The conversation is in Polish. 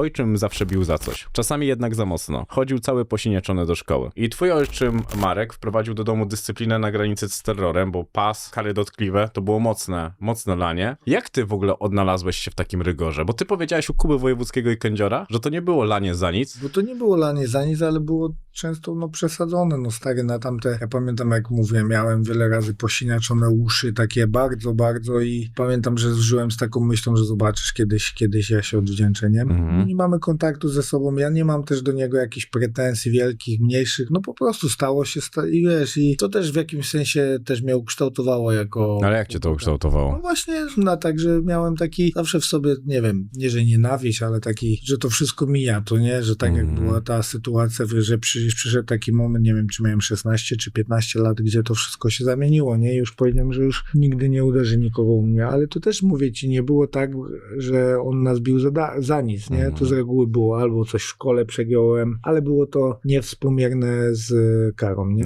ojczym zawsze bił za coś. Czasami jednak za mocno. Chodził cały posinieczony do szkoły. I twój ojczym Marek wprowadził do domu dyscyplinę na granicy z terrorem, bo pas, kary dotkliwe, to było mocne, mocne lanie. Jak ty w ogóle odnalazłeś się w takim rygorze? Bo ty powiedziałeś u Kuby Wojewódzkiego i Kędziora, że to nie było lanie za nic. Bo to nie było lanie za nic, ale było często no, przesadzone. No stary, na tamte, ja pamiętam jak mówię, miałem wiele razy posiniaczone uszy, takie bardzo, bardzo i pamiętam, że żyłem z taką myślą, że zobaczysz kiedyś, kiedyś ja się odwdzięczę, nie? Mhm. Nie mamy kontaktu ze sobą, ja nie mam też do niego jakichś pretensji wielkich, mniejszych, no po prostu stało się sta- i wiesz, i to też w jakimś sensie też mnie ukształtowało jako... Ale jak cię to No ukształtowało? właśnie, no tak, że miałem taki zawsze w sobie, nie wiem, nie że nienawiść, ale taki, że to wszystko mija, to nie, że tak Mhm. jak była ta sytuacja, że przy, przyszedł taki moment, nie wiem, czy miałem 16 czy 15 lat, gdzie to wszystko się zamieniło, nie, już powiedziałem, że już nigdy nie uderzy nikogo u mnie, ale to też mówię ci, nie było tak, że on nas bił za, za nic, nie, Mhm. To z reguły było albo coś w szkole przegiąłem, ale było to niewspółmierne z karą, nie.